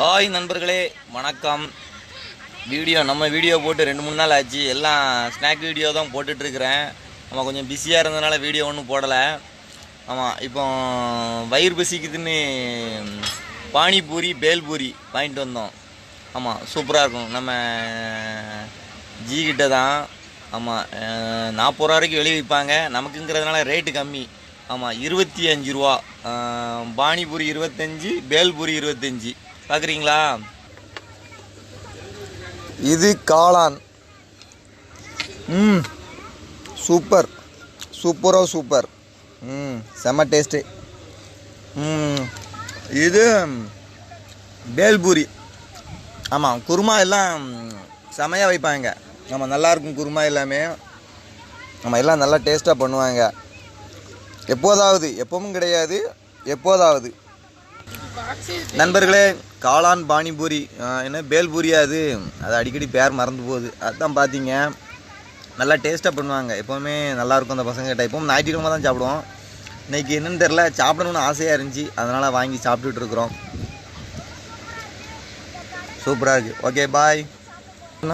Hi நண்பர்களே வணக்கம். Video நம்ம வீடியோ போட்டு ரெண்டு மூணு நாள் ஆச்சு. எல்லாம் ஸ்நாக் வீடியோ தான் போட்டுட்ருக்குறேன். நம்ம கொஞ்சம் பிஸியாக இருந்ததுனால வீடியோ ஒன்றும் போடலை. ஆமாம் இப்போ வயிறு பசிக்குதுன்னு பானிபூரி பேல்பூரி வாங்கிட்டு வந்தோம். ஆமாம் சூப்பராக இருக்கும். நம்ம ஜிகிட்ட தான். ஆமாம் நாற்பது ரூபா வரைக்கும் வெளியே விற்பாங்க. நமக்குங்கிறதுனால ரேட்டு கம்மி. ஆமாம் இருபத்தி அஞ்சு ரூபா. பானிபூரி இருபத்தஞ்சி பேல்பூரி இருபத்தஞ்சி. பார்க்குறீங்களா இது காளான். ம். சூப்பர். சூப்பரோ சூப்பர். ம் செம்ம டேஸ்ட்டு ம் இது பேல்பூரி. ஆமாம் குருமா எல்லாம் செமையாக வைப்பாங்க. ஆமாம் நல்லாயிருக்கும் குருமா எல்லாமே. ஆமாம் எல்லாம் நல்லா டேஸ்ட்டாக பண்ணுவாங்க. எப்போதாவது எப்பவும் கிடையாது எப்போதாவது. நண்பர்களே காளான் பானிபூரி என்ன பேல்பூரியா அது? அது அடிக்கடி பேர் மறந்து போகுது. அதுதான் பார்த்தீங்க நல்லா டேஸ்ட்டாக பண்ணுவாங்க. எப்போவுமே நல்லாயிருக்கும் அந்த பசங்க கிட்ட. எப்பவும் ஞாயிற்றுக்கிழமை தான் சாப்பிடுவோம். இன்னைக்கு என்னென்னு தெரில சாப்பிடணும்னு ஆசையாக இருந்துச்சு. அதனால் வாங்கி சாப்பிட்டுட்டு இருக்கிறோம். சூப்பராக இருக்குது ஓகே பாய்